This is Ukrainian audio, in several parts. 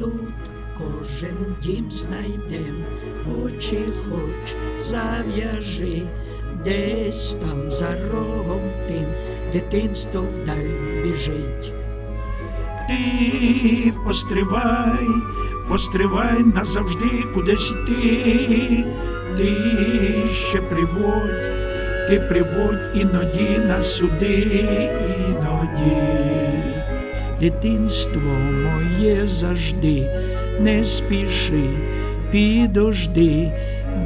Скажем, дім знайдем, очі хоч зав'яжи, десь там за рогом тим дитинство вдаль біжить. Ти постривай, постривай назавжди кудись йти, ти ще приводь, ти приводь іноді нас сюди, іноді. Дитинство моє завжди, не спіши, підожди,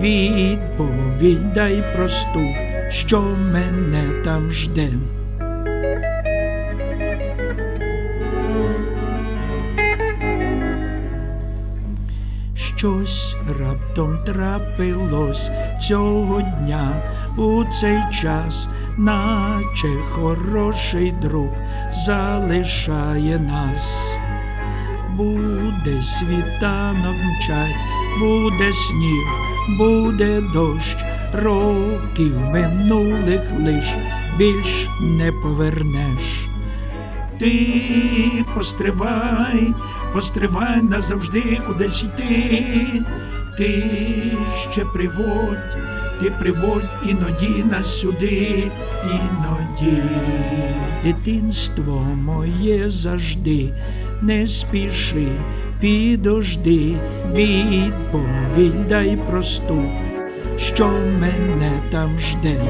відповідь дай просту, що мене там жде. Щось раптом трапилось цього дня у цей час, наче хороший друг залишає нас. Буде світанок мчать, буде сніг, буде дощ, років минулих лиш більш не повернеш. Ти постривай, постривай назавжди кудись йти. Ти ще приводь, ти приводь іноді нас сюди, іноді. Дитинство моє завжди, не спіши, підожди, відповідь дай просту, що мене там жде.